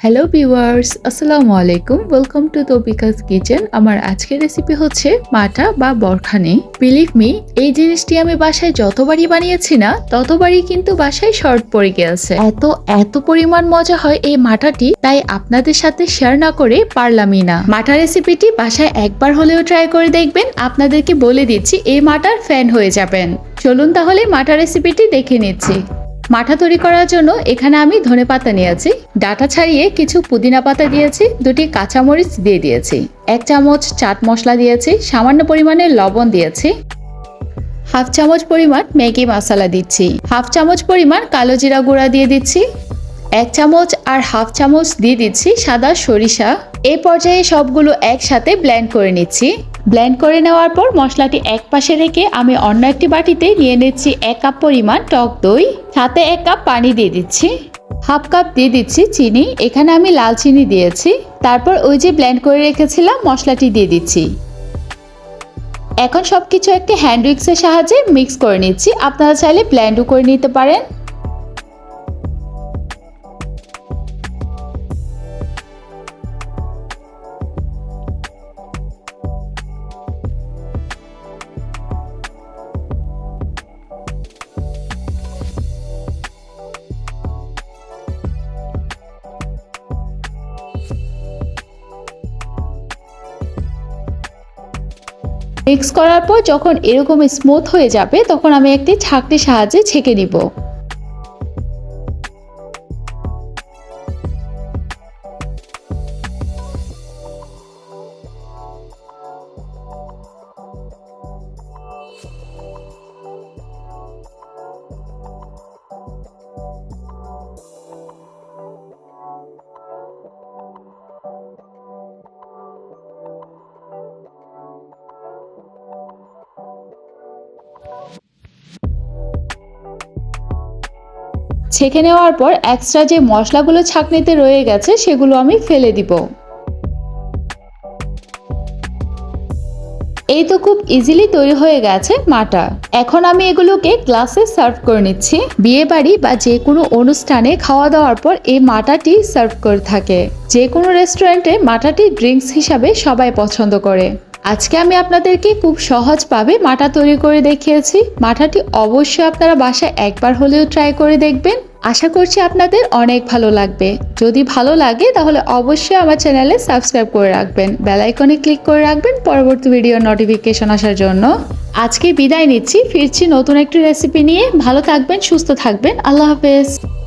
Hello viewers আসসালামু আলাইকুম welcome to তবিকাস kitchen আমার আজকের রেসিপি হচ্ছে মাটা বা বরখানি বিলিভ মি এই জিনিসটি আমি বাসায় যতবারই বানিয়েছি না ততবারই কিন্তু বাসায় শর্ট পড়ে গেছে এত এত পরিমাণ মজা হয় এই মাটাটি তাই আপনাদের সাথে শেয়ার না করে পারলামই না মাটা রেসিপিটি বাসায় একবার হলেও ট্রাই করে দেখবেন আপনাদেরকে বলে দিচ্ছি এই মাটার ফ্যান হয়ে যাবেন চলুন তাহলে মাটা রেসিপিটি দেখে নিচ্ছি মাঠা তৈরি করার জন্য এখানে আমি ধনে পাতা নিয়েছি। ডাটা ছাড়িয়ে কিছু পুদিনা পাতা দিয়েছি, দুটি কাঁচামরিচ দিয়ে দিয়েছি। এক চামচ চাট মশলা দিয়েছি, সামান্য পরিমাণে লবণ দিয়েছি। হাফ চামচ পরিমাণ ম্যাগি মশলা দিচ্ছি। হাফ চামচ পরিমাণ কালো জিরা গুঁড়া দিয়ে দিচ্ছি। এক চামচ আর হাফ চামচ দিয়ে দিচ্ছি সাদা সরিষা। এই পর্যায়ে সবগুলো একসাথে ব্লেন্ড করে নিচ্ছি। ব্লেন্ড করে নেওয়ার পর মশলাটি এক পাশে রেখে আমি অন্য একটি বাটিতে নিয়ে নিচ্ছি এক কাপ পরিমাণ টক দই, সাথে এক কাপ পানি দিয়ে দিচ্ছি। হাফ কাপ দিয়ে দিচ্ছি চিনি, এখানে আমি লাল চিনি দিয়েছি। তারপর ওই যে ব্লেন্ড করে রেখেছিলাম মশলাটি দিয়ে দিচ্ছি। এখন সব কিছু একটি হ্যান্ড উইক্সের সাহায্যে মিক্স করে নিচ্ছি। আপনারা চাইলে ব্ল্যান্ডও করে নিতে পারেন। মিক্স করার পর যখন এরকম স্মুথ হয়ে যাবে, তখন আমি একটি ছাঁকনির সাহায্যে ছেঁকে নিব। ছেঁকে নেওয়ার পর এক্সট্রা যে মশলাগুলো ছাঁকনিতে রয়ে গেছে, সেগুলো আমি ফেলে দিব। এই তো খুব ইজিলি তৈরি হয়ে গেছে মাটা। এখন আমি এগুলোকে গ্লাসে সার্ভ করে নিচ্ছি। বিয়ে বাড়ি বা যে কোনো অনুষ্ঠানে খাওয়া দাওয়ার পর এই মাটাটি সার্ভ করে থাকে। যে কোনো রেস্টুরেন্টে মাটাটি ড্রিঙ্কস হিসাবে সবাই পছন্দ করে। আজকে আমি আপনাদেরকে খুব সহজভাবে মাটা তৈরি করে দেখিয়েছি। মাঠাটি অবশ্যই আপনারা বাসায় একবার হলেও ট্রাই করে দেখবেন। আশা করছি আপনাদের অনেক ভালো লাগবে। যদি ভালো লাগে তাহলে অবশ্যই আমার চ্যানেলে সাবস্ক্রাইব করে রাখবেন। বেল আইকনে ক্লিক করে রাখবেন পরবর্তী ভিডিওর নোটিফিকেশন আসার জন্য। আজকে বিদায় নিচ্ছি। ফিরছি নতুন একটি রেসিপি নিয়ে। ভালো থাকবেন, সুস্থ থাকবেন। আল্লাহ হাফেজ।